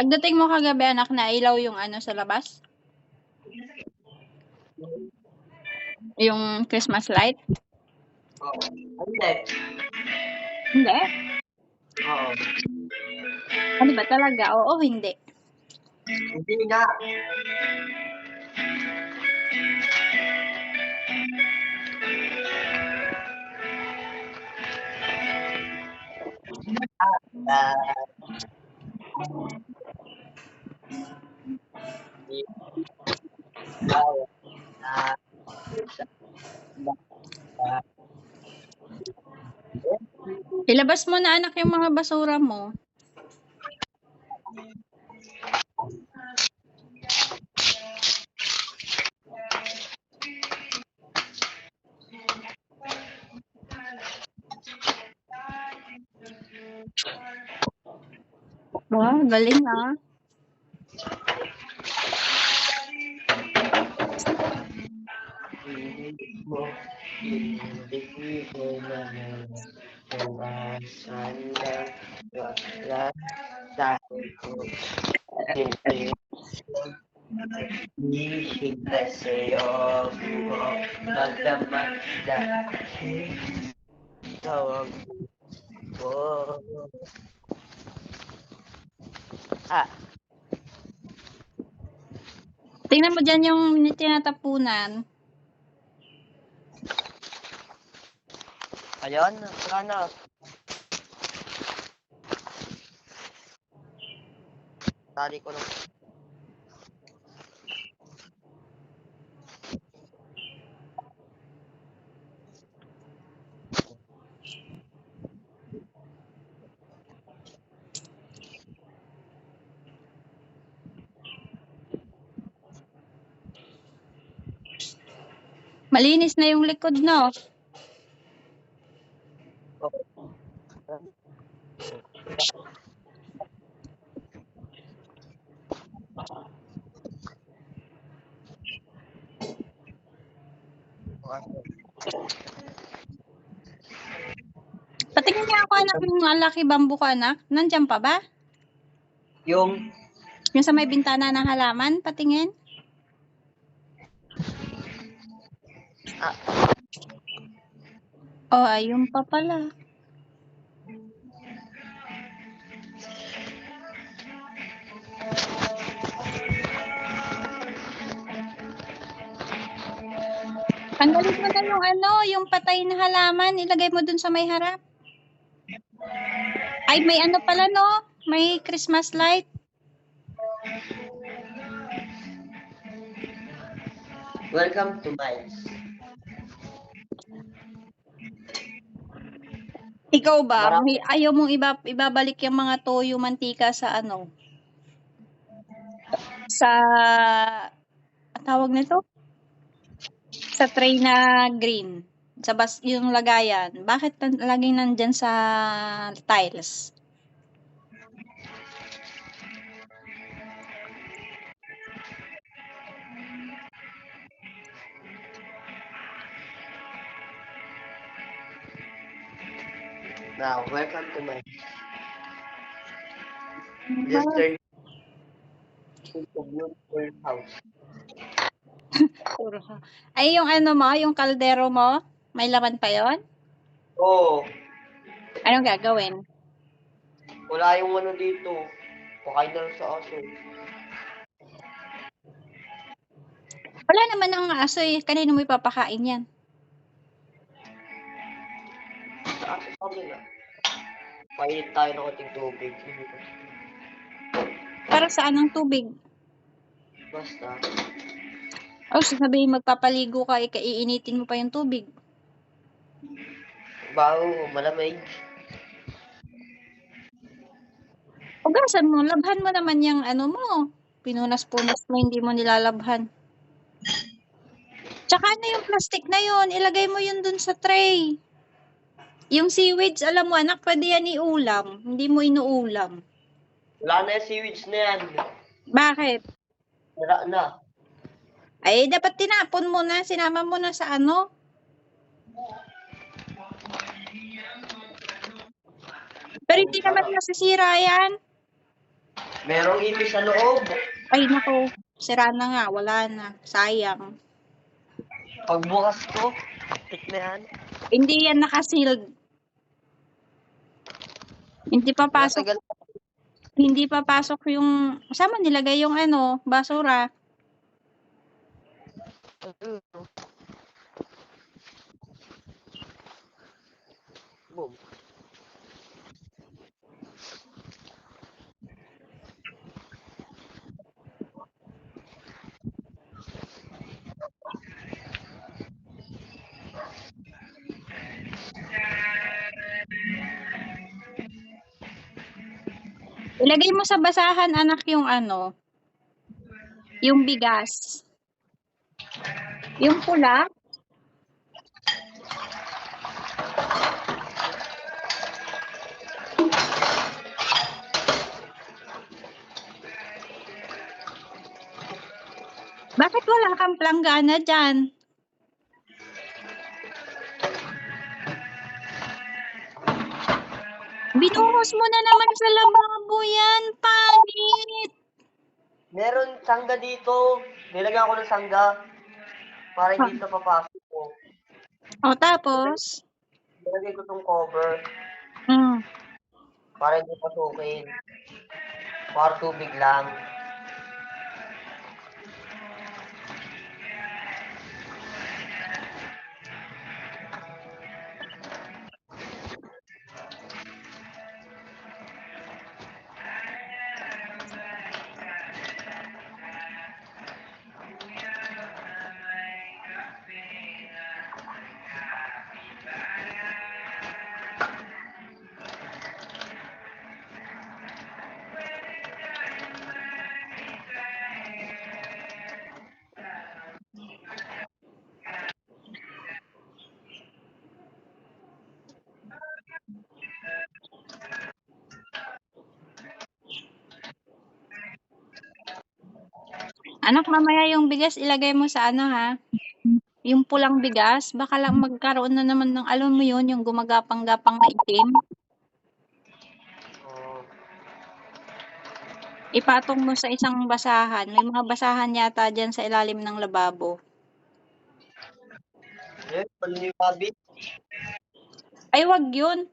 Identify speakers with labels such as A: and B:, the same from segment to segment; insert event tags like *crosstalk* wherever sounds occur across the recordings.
A: Pagdating mo kagabi anak, nailaw yung ano sa labas? Yung Christmas light?
B: Oo. Hindi.
A: Hindi.
B: Oo.
A: Ano ba talaga? Oo, hindi.
B: Hindi nga. Ah, ah,
A: Ilabas mo na anak yung mga basura mo. Wow, galing ah.
B: Dahil ko Hindi na sa'yo mo Magdamag dahil Tawag Ah,
A: Tingnan mo dyan yung tinatapunan.
B: Ayun, sana Tali ko lang
A: Malinis na yung likod, no? Patingin niya ako anak yung laki bamboo ko anak. Nandyan pa ba?
B: Yung
A: Yung sa may bintana ng halaman, patingin.
B: Ah.
A: Oh, ayun pa pala. Tanggalin mo na yung ano, yung patay na halaman, ilagay mo dun sa may harap. Ay, may ano pala no? May Christmas light.
B: Welcome to my
A: Ikaw ba, may, ayaw mong iba, ibabalik yung mga toyo mantika sa ano? Sa, tawag nito? Sa tray na green. Sa bas, yung lagayan. Bakit nan- laging nandyan sa tiles?
B: Now, welcome to my Mr. Beautiful house.
A: Puro ha- Ay, yung ano mo, yung kaldero mo, may laman pa yon?
B: Oh,
A: Anong gagawin?
B: wala yung ano dito. Pakain na lang sa aso.
A: Wala naman ang aso eh. Kanino mo ipapakain yan?
B: Sa aso kami na. Painit tayo ng ating tubig.
A: Para saan ang tubig?
B: Basta.
A: O, sasabihin magpapaligo ka, ika- iinitin mo pa yung tubig.
B: Baho, malamig.
A: Ugasan mo, labhan mo naman yung ano mo. Pinunas-punas mo, hindi mo nilalabhan. Tsaka ano yung plastic na yun, ilagay mo yun dun sa tray. Yung seaweeds, alam mo anak, pwede yan iulam. Hindi mo inuulam.
B: Wala na yung seaweeds na yan.
A: Bakit?
B: Wala na.
A: Ay, dapat tinapon mo na, sinama mo na sa ano. Pero hindi naman nasisira yan.
B: Merong ipis sa loob.
A: Ay, nako. Sira na nga. Wala na. Sayang.
B: Pagbukas ko, tik na yan.
A: Hindi yan nakasealed. Hindi pa pasok.
B: Matagal
A: Hindi pa pasok yung... Saan mo nilagay yung ano, basura?
B: Boom.
A: Ilagay mo sa basahan, anak, yung ano, yung bigas. Yung pula, bakit wala kang planggana dyan? Binuhos mo na naman sa lababo yan, pangit!
B: Meron sangga dito. Nilagyan ko ng sangga. Para hindi ito papasok ko.
A: O, tapos?
B: Nilagay ko tong cover.
A: Hmm.
B: Para hindi pasukin. Para tubig lang.
A: Anak, mamaya yung bigas ilagay mo sa ano ha? Yung pulang bigas, baka lang magkaroon na naman ng, alam mo yun, yung gumagapang-gapang na itim. Ipatong mo sa isang basahan. May mga basahan yata dyan sa ilalim ng lababo. Ay, wag yun.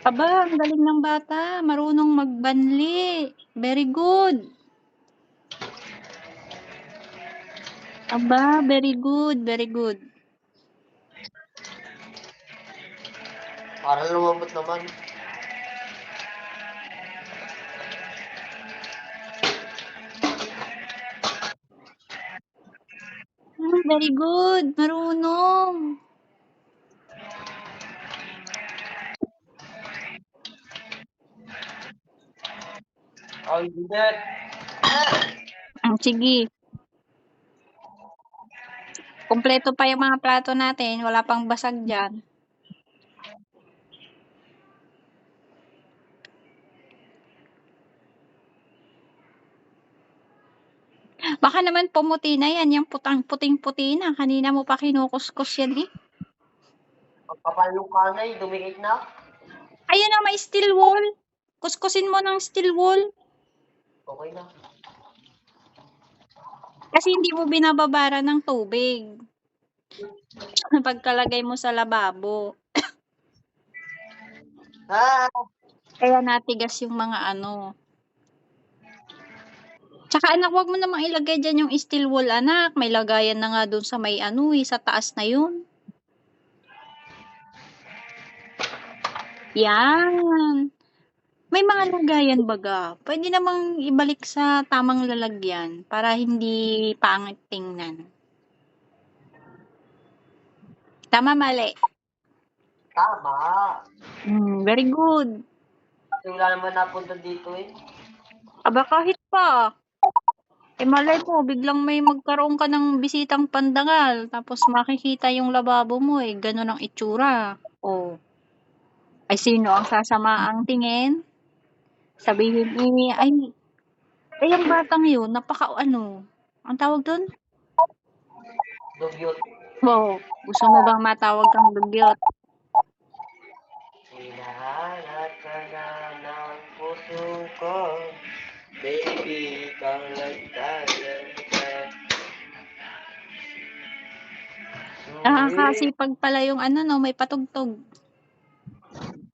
A: Aba, ang galing ng bata. Marunong magbanli. Very good. Aba, very good, very good.
B: Para lumambot naman.
A: Ah, very good. Marunong.
B: Oh, hindi.
A: Ah, sige. Kompleto pa yung mga plato natin. Wala pang basag dyan. Baka naman pumuti na yan. Yung putang puting-puti na. Kanina mo pa kinukuskus yan eh.
B: Pagkapal ng kanay, dumikit na.
A: Ayun na, may steel wool. Kuskusin mo ng steel wool.
B: Okay na.
A: Kasi hindi mo binababara ng tubig. *laughs* Pagkalagay mo sa lababo. *coughs*
B: Ah!
A: Kaya natigas yung mga ano. Tsaka anak, wag mo namang ilagay dyan yung steel wool, anak. May lagayan na nga dun sa may ano eh, sa taas na yun. Yan. May mga lagayan baga. Pwede namang ibalik sa tamang lalagyan para hindi pangit tingnan. Tama, mali.
B: Tama.
A: Mm, very good.
B: Kasi wala naman napunta dito eh.
A: Aba, kahit pa. Eh, malay mo, biglang may magkaroon ka ng bisitang pandangal, tapos makikita yung lababo mo eh, ganun ang itsura. Oh. Ay, sino ang sasama ang tingin? Sabihin eh, ay, ay, ang batang yun, napaka, ano, ang tawag doon?
B: Dugyot.
A: Wow, gusto mo bang matawag kang dugyot?
B: Hinahanap ka na ng puso ko Baby, ikaw lang talaga
A: Nakakasipag pala yung ano, no, may patugtog.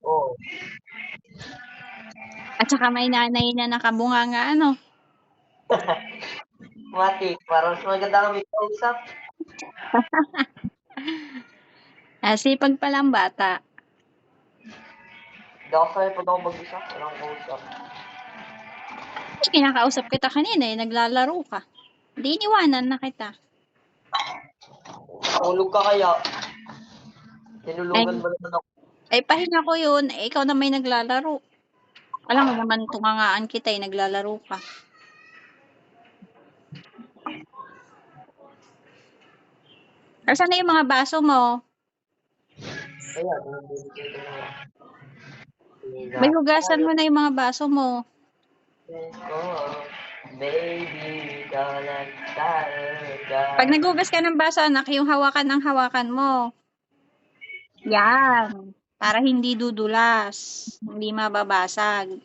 B: Oo.
A: At saka may nanay na nakabunganga, ano. *laughs*
B: Mati, parang maganda kami kausap. *laughs*
A: Ah, sipag palang bata.
B: Hindi ako sanay pag ako mag-isa. Walang kausap.
A: Kinakausap kita kanina eh, naglalaro ka. Di iniwanan na kita.
B: Tulog ka kaya. Tinulugan
A: Ay.
B: mo naman ako.
A: Ay, pahinga ko yun. Eh, ikaw na may naglalaro. Alam mo naman, tungangaan kita eh, naglalaro ka. Asan na yung mga baso mo? May hugasan mo na yung mga baso mo.
B: baby.
A: Pag naghugas ka ng baso, anak, yung hawakan ang hawakan mo. Yan. Para hindi dudulas. Hindi mababasag.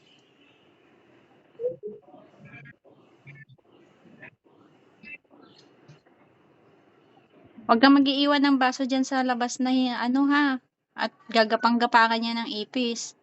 A: Huwag kang mag-iiwan ng baso dyan sa labas na ano ha. At gagapang-gapakan niya ng ipis.